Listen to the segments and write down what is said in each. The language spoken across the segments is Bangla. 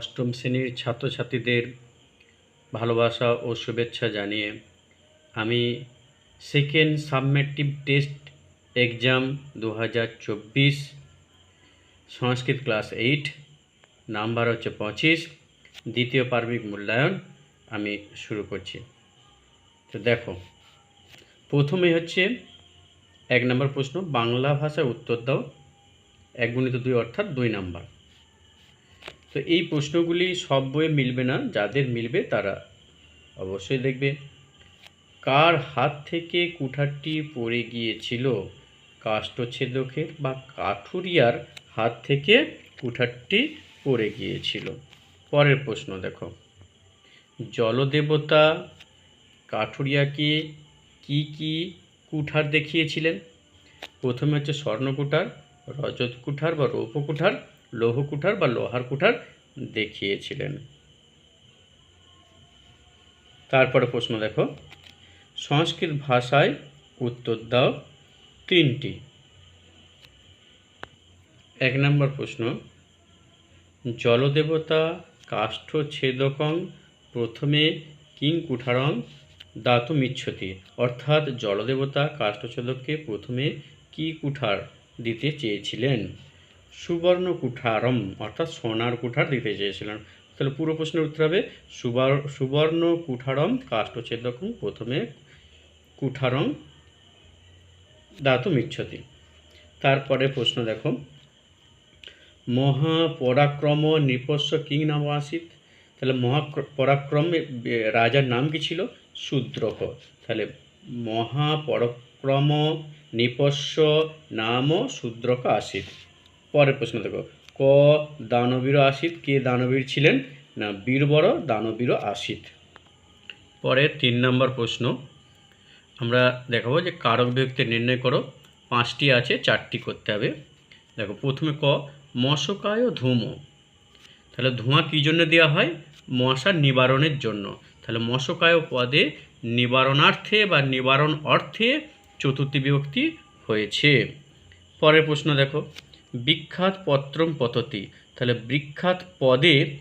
অষ্টম শ্রেণির ছাত্রছাত্রীদের ভালোবাসা ও শুভেচ্ছা জানিয়ে আমি সেকেন্ড সাবমেটিভ টেস্ট এক্সাম দু হাজার চব্বিশ সংস্কৃত ক্লাস এইট নাম্বার হচ্ছে পঁচিশ, দ্বিতীয় পার্বিক মূল্যায়ন আমি শুরু করছি। তো দেখো, প্রথমে হচ্ছে এক নম্বর প্রশ্ন, বাংলা ভাষায় উত্তর দাও, এক গুণিত দুই অর্থাৎ দুই নাম্বার। তো এই প্রশ্নগুলি সব বইয়ে মিলবে না, যাদের মিলবে তারা অবশ্যই দেখবে। কার হাত থেকে কুঠারটি পড়ে গিয়েছিল? কাষ্ঠছেদকের বা কাঠুরিয়ার হাত থেকে কুঠারটি পড়ে গিয়েছিল। পরের প্রশ্ন দেখো। জলদেবতা কাঠুরিয়াকে কি কি কুঠার দেখিয়েছিলেন? প্রথমে হচ্ছে স্বর্ণ কুঠার রজত কুঠার বা রৌপ্য কুঠার লৌহ কুঠার বা লোহার কুঠার দেখিয়েছিলেন। তারপরে প্রশ্ন দেখো, সংস্কৃত ভাষায় উত্তর দাও তিনটি। এক নম্বর প্রশ্ন, জলদেবতা কাষ্ঠ কাষ্ঠছেদকং প্রথমে কিং কুঠারং দাতু মিচ্ছতি, অর্থাৎ জলদেবতা কাষ্ঠছেদককে প্রথমে কি কুঠার দিতে চেয়েছিলেন? সুবর্ণ কুঠারম অর্থাৎ সোনার কুঠার দিতে চেয়েছিলেন। তাহলে পুরো প্রশ্নের উত্তর হবে সুবর্ণ কুঠারম কাষ্ঠছেদকং প্রথমে কুঠারম দাতু মিচ্ছতি। তারপরে প্রশ্ন দেখো। মহাপরাক্রম নৃপস্য কিং নাম আসিত? তাহলে মহাপরাক্রম রাজার নাম কি ছিল? শূদ্রক। তাহলে মহাপরাক্রম নৃপস্য নাম শূদ্রক আসিত। পরের প্রশ্ন দেখো, ক দানবীর আসিত কে দানবীর ছিলেন না বীরবর, দানবীর আসিত পরে তিন নম্বর প্রশ্ন, আমরা দেখাবো যে কারক বিভক্তি নির্ণয় করো, পাঁচটি আছে, চারটি করতে হবে। দেখো, প্রথমে ক, মশকায় ধূম। তাহলে ধোঁয়া কী জন্য দেওয়া হয়? মশার নিবারণের জন্য। তাহলে মশকায় পদে নিবারণার্থে বা নিবারণ অর্থে চতুর্থী বিভক্তি হয়েছে। পরের প্রশ্ন দেখো বিখ্যাত পত্রম পততি। তাহলে বিখ্যাত পদে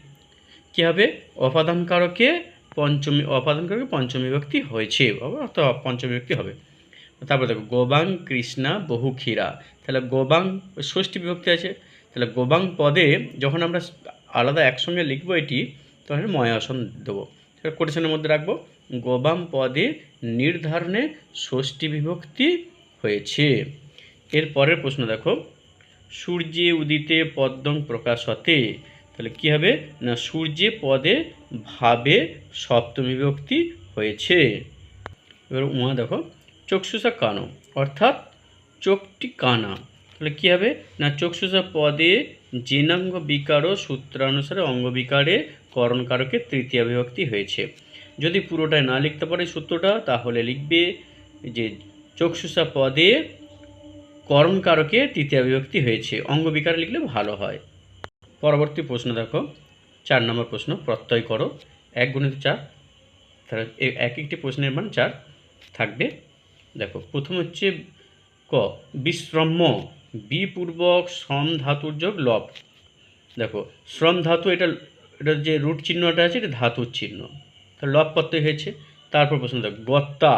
কী হবে? অপাদান কারকে পঞ্চমী অপাদান কারকে পঞ্চমী বিভক্তি হয়েছে। অর্থাৎ পঞ্চমী ব্যক্তি হবে। তারপর দেখো, গোবাং কৃষ্ণা বহু ক্ষীরা। তাহলে গোবাং ষষ্ঠী বিভক্তি আছে। তাহলে গোবাং পদে যখন আমরা আলাদা একসঙ্গে লিখব এটি, তখন ময়াসন দেবো। সেটা কোটেশনের মধ্যে রাখব, গোবাং পদে নির্ধারণে ষষ্ঠী বিভক্তি হয়েছে। এর পরের প্রশ্ন দেখো। সূর্যে উদিতে পদ্মং প্রকাশতে। তাহলে কী হবে? না, সূর্যে পদে ভাবে সপ্তমী বিভক্তি হয়েছে। এবার উমা দেখো, চক্ষুষা কানো অর্থাৎ চোখটি কানা। তাহলে কী হবে? না, চক্ষুষা পদে জেনাঙ্গ বিকার ও সূত্রানুসারে অঙ্গ বিকারে করণকারকে তৃতীয় বিভক্তি হয়েছে। যদি পুরোটায় না লিখতে পারে সূত্রটা, তাহলে লিখবে যে চক্ষুষা পদে করণকারকে তৃতীয় বিভক্তি হয়েছে। অঙ্গ বিকারে লিখলে ভালো হয়। পরবর্তী প্রশ্ন দেখো। চার নম্বর প্রশ্ন, প্রত্যয় করো। এক গুণিত চার, তাহলে এক একটি প্রশ্নের মান চার থাকবে। দেখো, প্রথম হচ্ছে ক বিশ্রম্য বিপূর্বক শ্রম ধাতুর যোগ লব। দেখো, শ্রম ধাতু এটা এটা যে রুট চিহ্নটা আছে, এটা ধাতুর চিহ্ন। তাহলে লব প্রত্যয় হয়েছে। তারপর প্রশ্ন দেখো, গত্তা,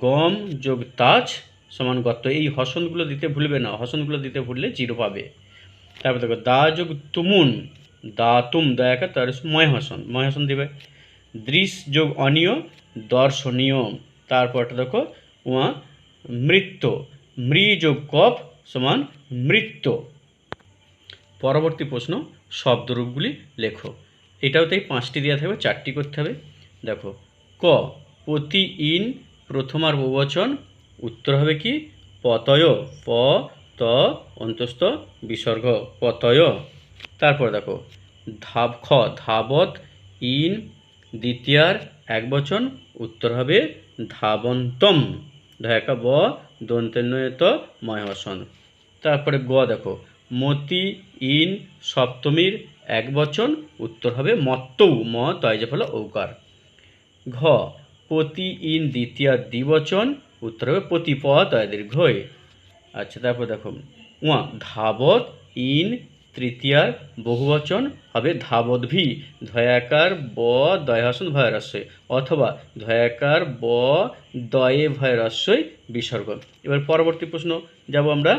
গম যোগ তাজ সমান গত্ত। এই হসনগুলো দিতে ভুলবে না। হসনগুলো দিতে ভুললে জিরো পাবে। তারপর দেখো দা যোগ তুমুন দা তুম দয়াকা তার ময় হসন। ময় হসন দেবে। দৃশ যোগ অনিয়, দর্শনীয়। তারপরটা দেখো উয়া মৃত্য। মৃ যোগ কপ সমান মৃত্য। পরবর্তী প্রশ্ন, শব্দরূপগুলি লেখো। এটাওতেই পাঁচটি দেওয়া থাকবে, চারটি করতে হবে। দেখো, ক প্রতি ইন প্রথমার বহুবচন উত্তর হবে কি? পতয়, প, ত, অন্তস্থ, বিসর্গ। পতয়। তারপর দেখো, ধাব, খ ধাবত ইন, দ্বিতীয়ার এক বচন। উত্তর হবে ধাবন্তম। ধয়াকা ব দন্তেন্নয়ত ময়হসন। তারপরে গ দেখো, মতি, ইন, সপ্তমীর এক বচন। উত্তর হবে মত্তৌ, ম তয় যে ফলে ঔকার। ঘ, পতি, ইন দ্বিতীয় দ্বিবচন উত্তর হবে প্রতিপদ তয় দীর্ঘয় আচ্ছা তারপর দেখো। উয়া ধাবত ইন তৃতীয়ার বহুবচন হবে ধাবত ভি, ধয়াকার ব দয়াসন ভয়রস্যই অথবা ধয়াকার ব দয়ে ভয়রস্যই বিসর্গ। এবার পরবর্তী প্রশ্ন, যাব আমরা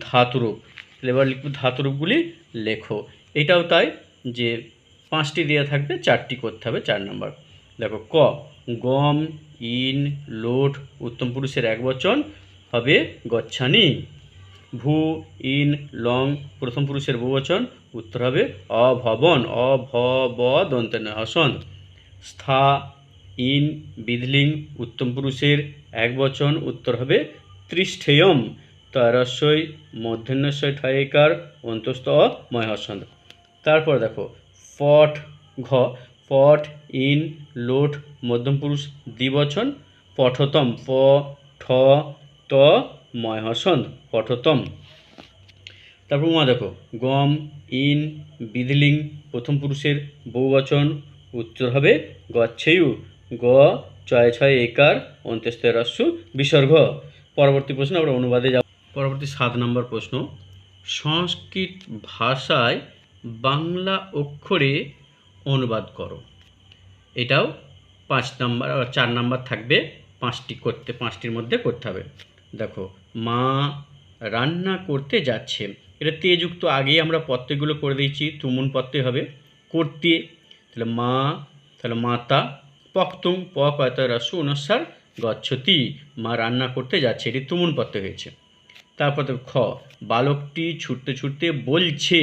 ধাতুরূপ। এবার লিখব ধাতুরূপগুলি লেখো। এটাও তাই যে পাঁচটি দেওয়া থাকবে, চারটি করতে হবে, চার নম্বর। দেখো, ক গম, ইন, লোট, উত্তম পুরুষের এক বচন হবে গচ্ছানি। ভূ, ইন, লং, প্রথম পুরুষের বহুবচন উত্তর হবে অভবন অভ ব দন্তে হসন স্থা, ইন, বিধলিং, উত্তম পুরুষের এক বচন, উত্তর হবে তৃষ্ঠেয়ম তরস্বই মধ্যাহ্নস্বই ঠয়কার অন্তস্থ অ ময় হসন তারপর দেখো, ফট, ঘ পট ইন লোট মধ্যম পুরুষ দ্বিবচন, পঠতম, প, ঠ, ত ময় হসন পঠতম। তারপর মা দেখো, গম, ইন বিদলিং প্রথম পুরুষের বহুবচন, উত্তর হবে গচ্ছেয়ু, গ, ছয় ছয়, একার অন্ত্যেস্তের রস্যু বিসর্গ। পরবর্তী প্রশ্ন, আমরা অনুবাদে যাব। পরবর্তী সাত নম্বর প্রশ্ন, সংস্কৃত ভাষায় বাংলা অক্ষরে অনুবাদ করো। এটাও পাঁচ নাম্বার চার নাম্বার থাকবে, পাঁচটি করতে, পাঁচটির মধ্যে করতে হবে। দেখো, মা রান্না করতে যাচ্ছে। এটা তেযুক্ত আগেই আমরা প্রত্যয়গুলো করে দিয়েছি তুমুন পত্রে হবে। করতে, তাহলে মা, তাহলে মাতা পক্তুং প কয়ত রস্য অনুসার গচ্ছতি। মা রান্না করতে যাচ্ছে, এটি তুমুন প্রত্যয় হয়েছে। তারপর খ, বালকটি ছুটতে ছুটতে বলছে।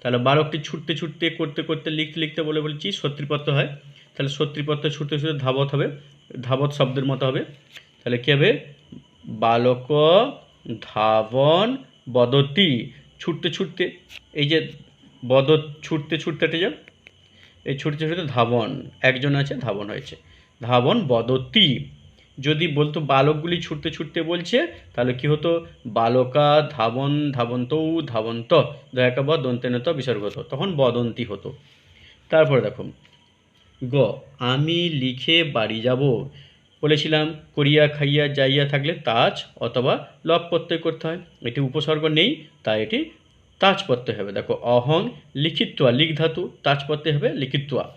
তাহলে বালকটি ছুটতে ছুটতে, করতে করতে, লিখতে লিখতে বলে বলছি সত্রিপত্র হয়। তাহলে সত্রিপত্র ছুটতে ছুটতে ধাবত হবে, ধাবত শব্দের মতো হবে। তাহলে কী হবে? বালক, ধাবন, বদতি, ছুটতে ছুটতে, এই যে বদ ছুটতে ছুটতে যে, এই ছুটতে ছুটতে ধাবন, একজন আছে, ধাবন হয়েছে। ধাবন, বদতি, যদি বলতো বালকগুলি ছুটতে ছুটতে বলছে, তাহলে কি হতো? বালকা, ধাবন, ধাবন্তৌ, ধাবন্ত দয়াকা ব দন্তেনত বিসর্গ তখন বদন্তি হতো। তারপরে দেখো গ, আমি লিখে বাড়ি যাব। বলেছিলাম, করিয়া খাইয়া যাইয়া থাকলে তাজ অথবা লব প্রত্যয় করতে হয়। এটি উপসর্গ নেই, তাই এটি তাজ প্রত্যয় হবে। দেখো, অহং লিখিত্বা, লিখ ধাতু, তাজ প্রত্যয় হবে, লিখিত্বা।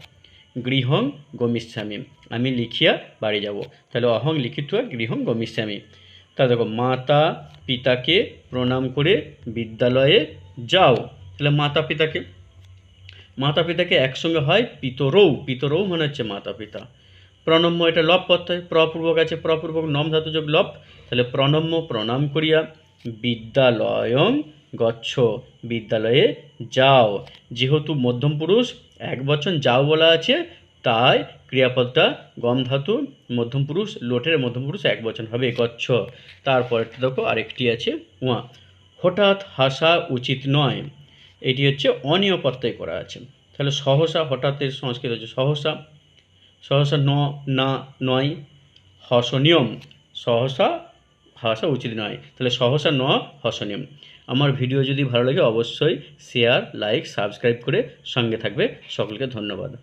গৃহং গমিষ্যামি, আমি লিখিয়া বাড়ি যাব। তাহলে অহং লিখিত্বা, গৃহং গমিষ্যামি। তা দেখো, মাতা পিতাকে প্রণাম করে বিদ্যালয়ে যাও। তাহলে মাতা পিতাকে মাতা পিতাকে একসঙ্গে হয় পিতরৌ। পিতরৌ মানে হচ্ছে মাতা পিতা প্রণম্য এটা লব প্রত্যয় প্রপূর্বক আছে, প্রপূর্বক নম ধাতু যোগ লব তাহলে প্রণম্য, প্রণাম করিয়া বিদ্যালয়ং গচ্ছ, বিদ্যালয়ে যাও। যেহেতু মধ্যম পুরুষ, এক বচন যাও বলা আছে, তাই ক্রিয়াপদটা গম ধাতু, মধ্যম পুরুষ, লোটের মধ্যম পুরুষ এক বচন হবে, গচ্ছ। তারপরেরটা দেখো আরেকটি আছে উয়া হঠাৎ হাসা উচিত নয়। এটি হচ্ছে অনিয় প্রত্যয় করা আছে। তাহলে সহসা হঠাৎের সংস্কৃত হচ্ছে সহসা সহসা ন, না, নয়, হসনিয়ম, সহসা, হাসা উচিত নয়। তাহলে সহসা, ন, হসনিয়ম। আমার ভিডিও যদি ভালো লাগে অবশ্যই শেয়ার লাইক সাবস্ক্রাইব করে সঙ্গে থাকবে। সকলকে ধন্যবাদ।